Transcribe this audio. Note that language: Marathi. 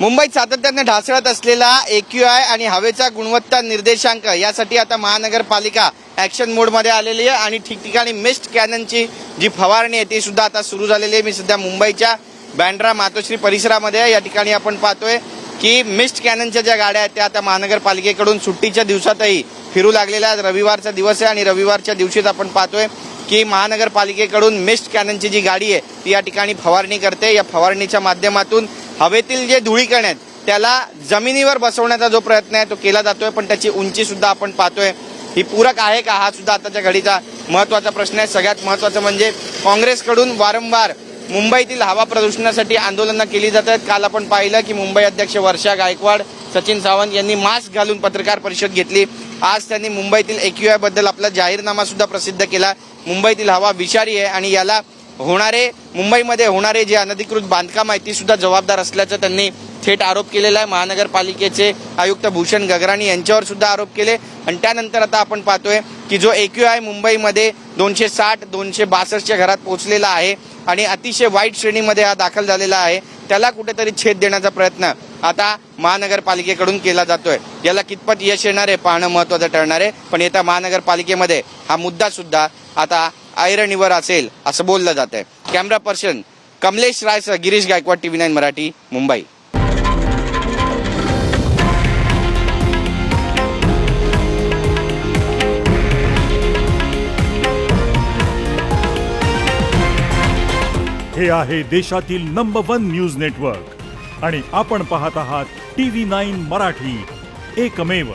मुंबईत सातत्याने ढासळत असलेला एक्यूआय आणि हवेचा गुणवत्ता निर्देशांक यासाठी आता महानगरपालिका ऍक्शन मोडमध्ये आलेली आहे आणि ठिकठिकाणी मिस्ट कॅननची जी फवारणी आहे ती सुद्धा आता सुरू झालेली आहे. मी सध्या मुंबईच्या बँड्रा मातोश्री परिसरामध्ये आहे. या ठिकाणी आपण पाहतोय की मिस्ट कॅननच्या ज्या गाड्या आहेत त्या आता महानगरपालिकेकडून सुट्टीच्या दिवसातही फिरू लागलेल्या आहेत. रविवारचा दिवस आहे आणि रविवारच्या दिवशीच आपण पाहतोय की महानगरपालिकेकडून मिस्ट कॅननची जी गाडी आहे ती या ठिकाणी फवारणी करते. या फवारणीच्या माध्यमातून हवेतील जे धुळीकण आहेत त्याला जमिनीवर बसवण्याचा जो प्रयत्न आहे तो केला जातोय. पण त्याची उंची सुद्धा आपण पाहतोय. ही पूरक आहे का? हा सुद्धा आताच्या घडीचा महत्त्वाचा प्रश्न आहे. सगळ्यात महत्वाचं म्हणजे काँग्रेसकडून वारंवार मुंबईतील हवा प्रदूषणासाठी आंदोलनं केली जात आहेत. काल आपण पाहिलं की मुंबई अध्यक्ष वर्षा गायकवाड सचिन सावंत यांनी मास्क घालून पत्रकार परिषद घेतली. आज त्यांनी मुंबईतील एक्यूआयबद्दल आपला जाहीरनामा सुद्धा प्रसिद्ध केला. मुंबईतील हवा विषारी आहे आणि याला होणारे मुंबईमध्ये होणारे जे अनधिकृत बांधकाम आहे ती सुद्धा जबाबदार असल्याचं त्यांनी थेट आरोप केलेला आहे. महानगरपालिकेचे आयुक्त भूषण गगराणी यांच्यावर सुद्धा आरोप केले. आणि त्यानंतर आता आपण पाहतोय की जो एक्यू आहे मुंबईमध्ये दोनशे साठ दोनशे बासष्टच्या घरात पोहोचलेला आहे आणि अतिशय वाईट श्रेणीमध्ये हा दाखल झालेला आहे त्याला कुठेतरी छेद देण्याचा प्रयत्न आता महानगरपालिकेकडून केला जातोय. याला कितपत यश येणार आहे पाहणं महत्वाचं ठरणार आहे. पण येत्या महानगरपालिकेमध्ये हा मुद्दा सुद्धा आता ऐरणीवर असेल असं बोललं जात आहे कॅमेरा पर्सन कमलेश रायसह गिरीश गायकवाड टीव्ही नाईन मराठी मुंबई. हे आहे देशातील नंबर वन न्यूज नेटवर्क आणि आपण पाहत आहात टी व्ही नाईन मराठी. एकमेव